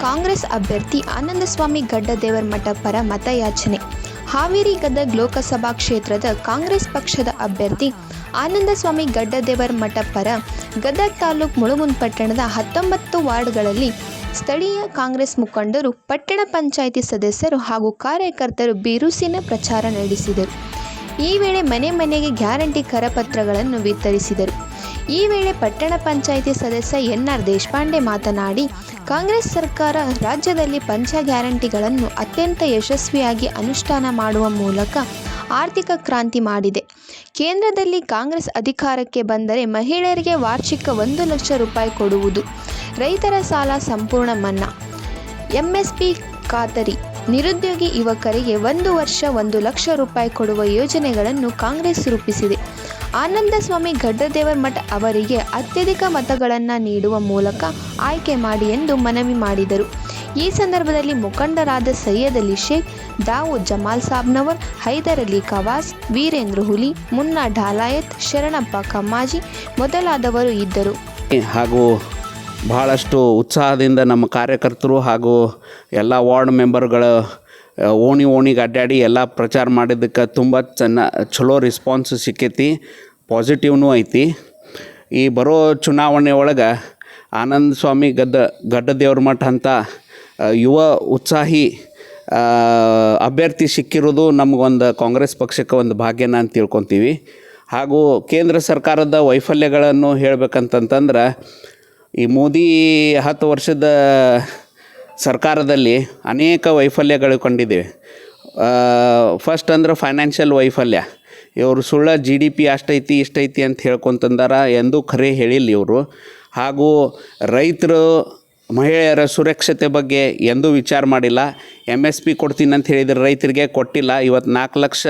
ಕಾಂಗ್ರೆಸ್ ಅಭ್ಯರ್ಥಿ ಆನಂದಸ್ವಾಮಿ ಗಡ್ಡದೇವರಮಠ ಪರ ಮತಯಾಚನೆ. ಹಾವೇರಿ ಗದಗ್ ಲೋಕಸಭಾ ಕ್ಷೇತ್ರದ ಕಾಂಗ್ರೆಸ್ ಪಕ್ಷದ ಅಭ್ಯರ್ಥಿ ಆನಂದಸ್ವಾಮಿ ಗಡ್ಡದೇವರಮಠ ಪರ ಗದಗ್ ತಾಲೂಕು ಮುಳುಗುಂದ್ ಪಟ್ಟಣದ ಹತ್ತೊಂಬತ್ತು ವಾರ್ಡ್ಗಳಲ್ಲಿ ಸ್ಥಳೀಯ ಕಾಂಗ್ರೆಸ್ ಮುಖಂಡರು, ಪಟ್ಟಣ ಪಂಚಾಯಿತಿ ಸದಸ್ಯರು ಹಾಗೂ ಕಾರ್ಯಕರ್ತರು ಬಿರುಸಿನ ಪ್ರಚಾರ ನಡೆಸಿದರು. ಈ ವೇಳೆ ಮನೆ ಮನೆಗೆ ಗ್ಯಾರಂಟಿ ಕರಪತ್ರಗಳನ್ನು ವಿತರಿಸಿದರು. ಈ ವೇಳೆ ಪಟ್ಟಣ ಪಂಚಾಯಿತಿ ಸದಸ್ಯ ಎನ್ ಆರ್ ದೇಶಪಾಂಡೆ ಮಾತನಾಡಿ, ಕಾಂಗ್ರೆಸ್ ಸರ್ಕಾರ ರಾಜ್ಯದಲ್ಲಿ ಪಂಚ ಗ್ಯಾರಂಟಿಗಳನ್ನು ಅತ್ಯಂತ ಯಶಸ್ವಿಯಾಗಿ ಅನುಷ್ಠಾನ ಮಾಡುವ ಮೂಲಕ ಆರ್ಥಿಕ ಕ್ರಾಂತಿ ಮಾಡಿದೆ. ಕೇಂದ್ರದಲ್ಲಿ ಕಾಂಗ್ರೆಸ್ ಅಧಿಕಾರಕ್ಕೆ ಬಂದರೆ ಮಹಿಳೆಯರಿಗೆ ವಾರ್ಷಿಕ ಒಂದು ಲಕ್ಷ ರೂಪಾಯಿ ಕೊಡುವುದು ರೈತರ ಸಾಲ ಸಂಪೂರ್ಣ ಮನ್ನಾ. ಎಂಎಸ್ಪಿ ಖಾತರಿ, ನಿರುದ್ಯೋಗಿ ಯುವಕರಿಗೆ ಒಂದು ವರ್ಷ ಒಂದು ಲಕ್ಷ ರೂಪಾಯಿ ಕೊಡುವ ಯೋಜನೆಗಳನ್ನು ಕಾಂಗ್ರೆಸ್ ರೂಪಿಸಿದೆ. ಆನಂದಸ್ವಾಮಿ ಗಡ್ಡದೇವರ ಮಠ ಅವರಿಗೆ ಅತ್ಯಧಿಕ ಮತಗಳನ್ನು ನೀಡುವ ಮೂಲಕ ಆಯ್ಕೆ ಮಾಡಿ ಎಂದು ಮನವಿ ಮಾಡಿದರು. ಈ ಸಂದರ್ಭದಲ್ಲಿ ಮುಖಂಡರಾದ ಸೈಯದ್ ಅಲಿ ಶೇಖ್, ದಾವೂದ್ ಜಮಾಲ್ ಸಾಬ್ನವರ್, ಹೈದರ್ ಅಲಿ ಕವಾಸ್, ವೀರೇಂದ್ರ ಹುಲಿ, ಮುನ್ನಾ ಢಾಲಾಯತ್, ಶರಣಪ್ಪ ಕಮ್ಮಾಜಿ ಮೊದಲಾದವರು ಇದ್ದರು. ಹಾಗೂ ಬಹಳಷ್ಟು ಉತ್ಸಾಹದಿಂದ ನಮ್ಮ ಕಾರ್ಯಕರ್ತರು ಹಾಗೂ ಎಲ್ಲ ವಾರ್ಡ್ ಮೆಂಬರ್ಗಳು ಓಣಿ ಓಣಿಗೆ ಅಡ್ಡಾಡಿ ಎಲ್ಲ ಪ್ರಚಾರ ಮಾಡಿದ್ದಕ್ಕೆ ತುಂಬ ಚೆನ್ನ, ಚಲೋ ರೆಸ್ಪಾನ್ಸ್ ಸಿಕ್ಕೈತಿ ಪಾಸಿಟಿವ್ನೂ ಐತಿ. ಈ ಬರೋ ಚುನಾವಣೆ ಒಳಗೆ ಆನಂದ ಸ್ವಾಮಿ ಗದ್ದ ಗಡ್ಡದೇವ್ರ ಮಠ ಅಂತ ಯುವ ಉತ್ಸಾಹಿ ಅಭ್ಯರ್ಥಿ ಸಿಕ್ಕಿರೋದು ನಮಗೊಂದು ಕಾಂಗ್ರೆಸ್ ಪಕ್ಷಕ್ಕೆ ಒಂದು ಭಾಗ್ಯನ ಅಂತ ತಿಳ್ಕೊತೀವಿ. ಹಾಗೂ ಕೇಂದ್ರ ಸರ್ಕಾರದ ವೈಫಲ್ಯಗಳನ್ನು ಹೇಳ್ಬೇಕಂತಂತಂದ್ರೆ, ಈ ಮೋದಿ ಹತ್ತು ವರ್ಷದ ಸರ್ಕಾರದಲ್ಲಿ ಅನೇಕ ವೈಫಲ್ಯಗಳು ಕಂಡಿದ್ದೇವೆ ಫಸ್ಟ್ ಅಂದ್ರೆ ಫೈನಾನ್ಷಿಯಲ್ ವೈಫಲ್ಯ. ಇವರು ಸುಳ್ಳ ಜಿ ಡಿ ಪಿ ಅಷ್ಟೈತಿ, ಇಷ್ಟೈತಿ ಅಂತ ಹೇಳ್ಕೊತಂದಾರ ಎಂದೂ ಖರೆ ಹೇಳಿಲ್ಲ ಇವರು. ಹಾಗೂ ರೈತರು, ಮಹಿಳೆಯರ ಸುರಕ್ಷತೆ ಬಗ್ಗೆ ಎಂದೂ ವಿಚಾರ ಮಾಡಿಲ್ಲ. ಎಂ ಎಸ್ ಪಿ ಕೊಡ್ತೀನಿ ಅಂತ ಹೇಳಿದ್ರೆ ರೈತರಿಗೆ ಕೊಟ್ಟಿಲ್ಲ. ಇವತ್ತು ನಾಲ್ಕು ಲಕ್ಷ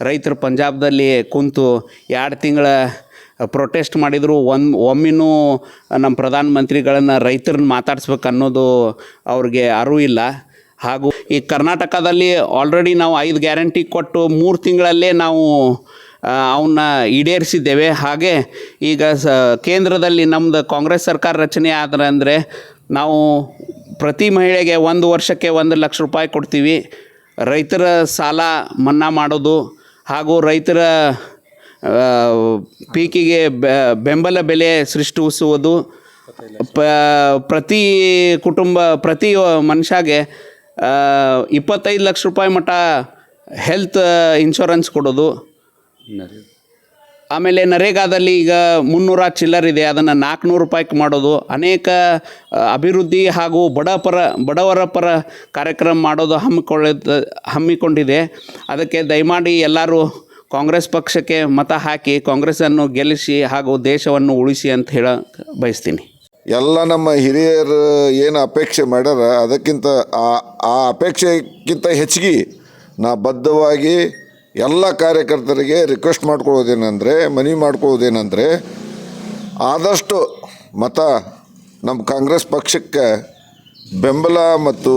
ರೈತರು ಪಂಜಾಬ್ದಲ್ಲಿ ಕುಂತು ಎರಡು ತಿಂಗಳ ಪ್ರೊಟೆಸ್ಟ್ ಮಾಡಿದರು. ಒಂದು ಒಮ್ಮೆನೂ ನಮ್ಮ ಪ್ರಧಾನಮಂತ್ರಿಗಳನ್ನು ರೈತರನ್ನ ಮಾತಾಡ್ಸ್ಬೇಕು ಅನ್ನೋದು ಅವ್ರಿಗೆ ಅರಿವು ಇಲ್ಲ. ಹಾಗೂ ಈ ಕರ್ನಾಟಕದಲ್ಲಿ ಆಲ್ರೆಡಿ ನಾವು ಐದು ಗ್ಯಾರಂಟಿ ಕೊಟ್ಟು ಮೂರು ತಿಂಗಳಲ್ಲೇ ನಾವು ಅವನ್ನ ಈಡೇರಿಸಿದ್ದೇವೆ. ಹಾಗೆ ಈಗ ಸ, ಕೇಂದ್ರದಲ್ಲಿ ನಮ್ಮದು ಕಾಂಗ್ರೆಸ್ ಸರ್ಕಾರ ರಚನೆ ಆದ್ರೆ ಅಂದರೆ ನಾವು ಪ್ರತಿ ಮಹಿಳೆಗೆ ಒಂದು ವರ್ಷಕ್ಕೆ ಒಂದು ಲಕ್ಷ ರೂಪಾಯಿ ಕೊಡ್ತೀವಿ. ರೈತರ ಸಾಲ ಮನ್ನಾ ಮಾಡೋದು ಹಾಗೂ ರೈತರ ಪೀಕಿಗೆ ಬೆಂಬಲ ಬೆಲೆ ಸೃಷ್ಟಿಸುವುದು ಪ, ಪ್ರತಿ ಕುಟುಂಬ, ಪ್ರತಿ ಮನುಷ್ಯಗೆ ಇಪ್ಪತ್ತೈದು ಲಕ್ಷ ರೂಪಾಯಿ ಮಟ್ಟ ಹೆಲ್ತ್ ಇನ್ಶೂರೆನ್ಸ್ ಕೊಡೋದು. ಆಮೇಲೆ ನರೇಗಾದಲ್ಲಿ ಈಗ ಮುನ್ನೂರ ಚಿಲ್ಲರಿದೆ ಅದನ್ನು ನಾಲ್ಕುನೂರು ರೂಪಾಯಿಗೆ ಮಾಡೋದು. ಅನೇಕ ಅಭಿವೃದ್ಧಿ ಹಾಗೂ ಬಡ ಪರ ಬಡವರ ಪರ ಕಾರ್ಯಕ್ರಮ ಮಾಡೋದು ಹಮ್ಮಿಕೊಳ್ಳ ಹಮ್ಮಿಕೊಂಡಿದೆ. ಅದಕ್ಕೆ ದಯಮಾಡಿ ಎಲ್ಲರೂ ಕಾಂಗ್ರೆಸ್ ಪಕ್ಷಕ್ಕೆ ಮತ ಹಾಕಿ ಕಾಂಗ್ರೆಸ್ಸನ್ನು ಗೆಲ್ಲಿಸಿ ಹಾಗೂ ದೇಶವನ್ನು ಉಳಿಸಿ ಅಂತ ಹೇಳ ಬಯಸ್ತೀನಿ. ಎಲ್ಲ ನಮ್ಮ ಹಿರಿಯರು ಏನು ಅಪೇಕ್ಷೆ ಮಾಡ್ಯಾರ, ಅದಕ್ಕಿಂತ ಆ ಆ ಅಪೇಕ್ಷೆಗಿಂತ ಹೆಚ್ಚಿಗೆ ನಾ ಬದ್ಧವಾಗಿ ಎಲ್ಲ ಕಾರ್ಯಕರ್ತರಿಗೆ ರಿಕ್ವೆಸ್ಟ್ ಮಾಡ್ಕೊಳ್ಳೋದೇನೆಂದರೆ, ಮನವಿ ಮಾಡ್ಕೊಳ್ಳೋದೇನೆಂದರೆ, ಆದಷ್ಟು ಮತ ನಮ್ಮ ಕಾಂಗ್ರೆಸ್ ಪಕ್ಷಕ್ಕೆ ಬೆಂಬಲ ಮತ್ತು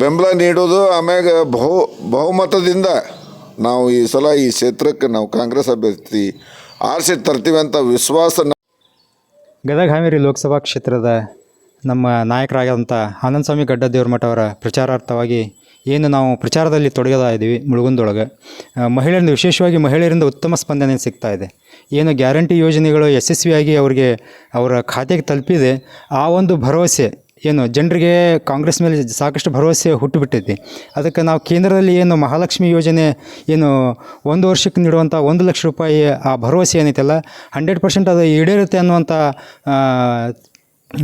ಬೆಂಬಲ ನೀಡೋದು ಆಮ್ಯಾಗ ಬಹು, ಬಹುಮತದಿಂದ ನಾವು ಈ ಸಲ ಈ ಕ್ಷೇತ್ರಕ್ಕೆ ನಾವು ಕಾಂಗ್ರೆಸ್ ಅಭ್ಯರ್ಥಿ ಆರಿಸಿ ತರ್ತೀವಿ ಅಂತ ವಿಶ್ವಾಸ ಗದಗ ಹಾವೇರಿ ಲೋಕಸಭಾ ಕ್ಷೇತ್ರದ ನಮ್ಮ ನಾಯಕರಾದಂಥ ಆನಂದ ಸ್ವಾಮಿ ಗಡ್ಡದೇವ್ರ ಮಠ ಅವರ ಪ್ರಚಾರಾರ್ಥವಾಗಿ ಏನು ನಾವು ಪ್ರಚಾರದಲ್ಲಿ ತೊಡಗದ ಇದ್ದೀವಿ ಮುಳುಗುಂದೊಳಗೆ. ಮಹಿಳೆಯರಿಂದ ವಿಶೇಷವಾಗಿ ಮಹಿಳೆಯರಿಂದ ಉತ್ತಮ ಸ್ಪಂದನೆ ಸಿಗ್ತಾ ಇದೆ. ಏನು ಗ್ಯಾರಂಟಿ ಯೋಜನೆಗಳು ಯಶಸ್ವಿಯಾಗಿ ಅವರಿಗೆ ಅವರ ಖಾತೆಗೆ ತಲುಪಿದೆ, ಆ ಒಂದು ಭರವಸೆ ಏನು, ಜನರಿಗೆ ಕಾಂಗ್ರೆಸ್ ಮೇಲೆ ಸಾಕಷ್ಟು ಭರವಸೆ ಹುಟ್ಟುಬಿಟ್ಟೈತಿ ಅದಕ್ಕೆ ನಾವು ಕೇಂದ್ರದಲ್ಲಿ ಏನು ಮಹಾಲಕ್ಷ್ಮಿ ಯೋಜನೆ ಏನು ಒಂದು ವರ್ಷಕ್ಕೆ ನೀಡುವಂಥ ಒಂದು ಲಕ್ಷ ರೂಪಾಯಿ ಆ ಭರವಸೆ ಏನೈತಲ್ಲ ಹಂಡ್ರೆಡ್ ಪರ್ಸೆಂಟ್ ಅದು ಈಡೇರುತ್ತೆ ಅನ್ನುವಂಥ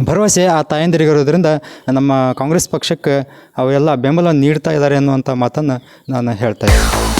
ಭರವಸೆ ಆ ತಾಯಂದಿರಿಗಿರೋದ್ರಿಂದ ನಮ್ಮ ಕಾಂಗ್ರೆಸ್ ಪಕ್ಷಕ್ಕೆ ಅವೆಲ್ಲ ಬೆಂಬಲ ನೀಡ್ತಾ ಇದ್ದಾರೆ ಅನ್ನುವಂಥ ಮಾತನ್ನು ನಾನು ಹೇಳ್ತಾ ಇದ್ದೀನಿ.